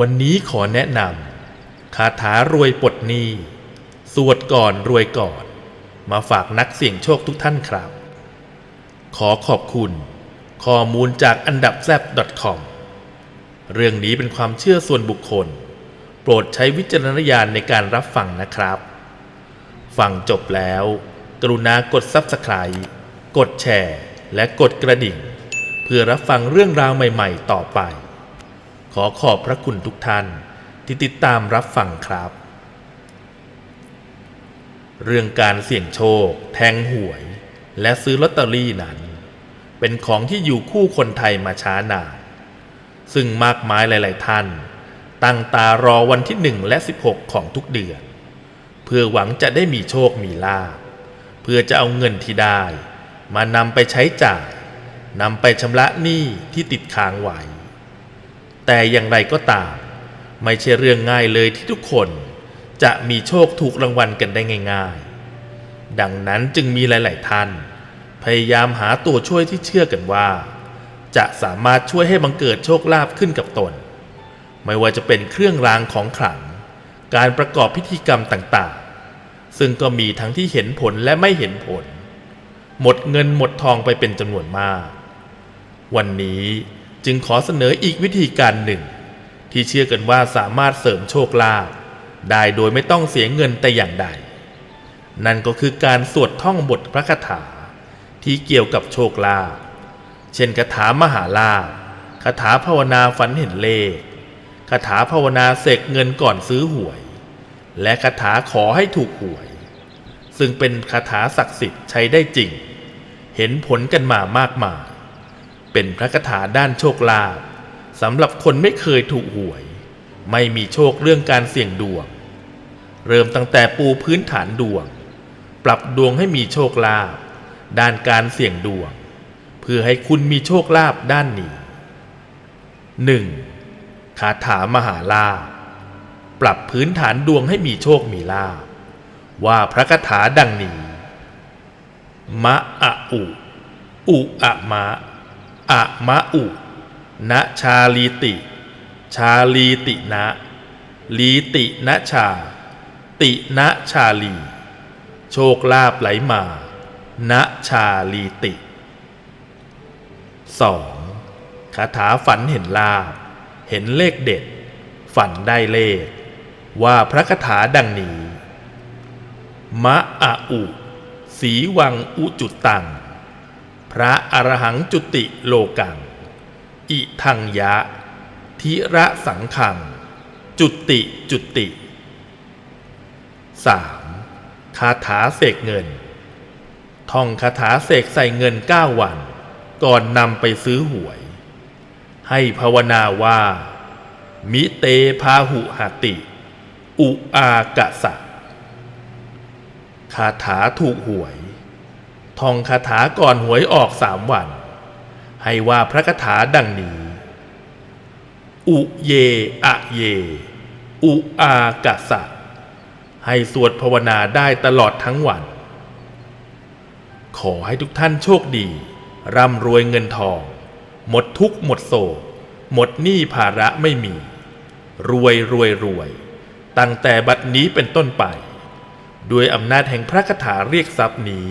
วันนี้ขอแนะนำคาถารวยปลดหนี้ สวดก่อนรวยก่อน มาฝากนักเสี่ยงโชคทุกท่านครับ ขอขอบคุณ ข้อมูลจากอันดับแซ .com เรื่องนี้เป็นความเชื่อส่วนบุคคล โปรดใช้วิจารณญาณในการรับฟังนะครับ ฟังจบแล้ว กรุณากด Subscribe กดแชร์ และกดกระดิ่ง เพื่อรับฟังเรื่องราวใหม่ ๆ ต่อไป ขอขอบพระคุณทุกท่านที่ติดตามรับฟังครับ เรื่องการเสี่ยงโชค แทงหวย และซื้อลอตเตอรี่นั้น เป็นของที่อยู่คู่คนไทยมาช้านาน ซึ่งมากมายหลาย ๆ ท่าน ตั้งตารอวันที่หนึ่งและ16ของทุกเดือน เพื่อหวังจะได้มีโชคมีลาภเพื่อจะเอาเงินที่ได้ มานำไปใช้จ่ายนำไปชำระหนี้ที่ติดค้างไว้ แต่อย่างไรก็ตาม ไม่ใช่เรื่องง่ายเลยที่ทุกคนจะมีโชคถูกรางวัลกันได้ง่าย ๆ ดังนั้นจึงมีหลาย ๆ ท่าน พยายามหาตัวช่วยที่เชื่อกันว่า จะสามารถช่วยให้บังเกิดโชคลาภขึ้นกับตน ไม่ว่าจะเป็นเครื่องรางของขลัง การประกอบพิธีกรรมต่างๆ ซึ่งก็มีทั้งที่เห็นผลและไม่เห็นผล หมดเงินหมดทองไปเป็นจำนวนมาก วันนี้ จึงขอเสนออีกวิธีการหนึ่ง ที่เชื่อกันว่าสามารถเสริมโชคลาภได้โดยไม่ต้องเสียเงินแต่อย่างใด นั่นก็คือการสวดท่องบทพระคาถา ที่เกี่ยวกับโชคลาภเช่นคาถามหาลาภคาถาภาวนาฝันเห็นเลขคาถาภาวนาเสกเงินก่อนซื้อหวย และคาถาขอให้ถูกหวย ซึ่งเป็นคาถาศักดิ์สิทธิ์ใช้ได้จริง เห็นผลกันมามากมาย เป็นพระคาถาด้านโชคลาภสำหรับคนไม่เคยถูกหวย ไม่มีโชคเรื่องการเสี่ยงดวง เริ่มตั้งแต่ปูพื้นฐานดวง ปรับดวงให้มีโชคลาภด้านการเสี่ยงดวง เพื่อให้คุณมีโชคลาภด้านนี้ 1. คาถามหาลาภปรับพื้นฐานดวงให้มีโชคมีลาภว่าพระคาถาดังนี้ มะอะอุ อุอะมะ อะมะอุณชาลีติ ชาลีตินะลีตินะชา ตินะชาลี โชคลาภไหลมาณชาลีติ 2. คาถาฝันเห็นลาภเห็นเลขเด็ด ฝันได้เลข ว่าพระคาถาดังนี้ มะอะอุ สีวังอุจุตัง ระอรหังจุติโลกัง อิทังยะทิระสังขัง จุติจุติ 3. คาถาเสกเงิน ท่องคาถาเสกใส่เงินเก้าวัน ก่อนนำไปซื้อหวย ให้ภาวนาว่า มิเตพาหุหติ อุอากะสะคาถาถูกหวย ท่องคาถาก่อนหวยออกสามวัน ให้ว่าพระคาถาดังนี้ อุเยอะเย อุอากะสะ ให้สวดภาวนาได้ตลอดทั้งวัน ขอให้ทุกท่านโชคดี ร่ำรวยเงินทอง หมดทุกหมดโศกหมดหนี้ภาระไม่มี รวยรวยรวย ตั้งแต่บัดนี้เป็นต้นไป ด้วยอำนาจแห่งพระคาถาเรียกทรัพย์นี้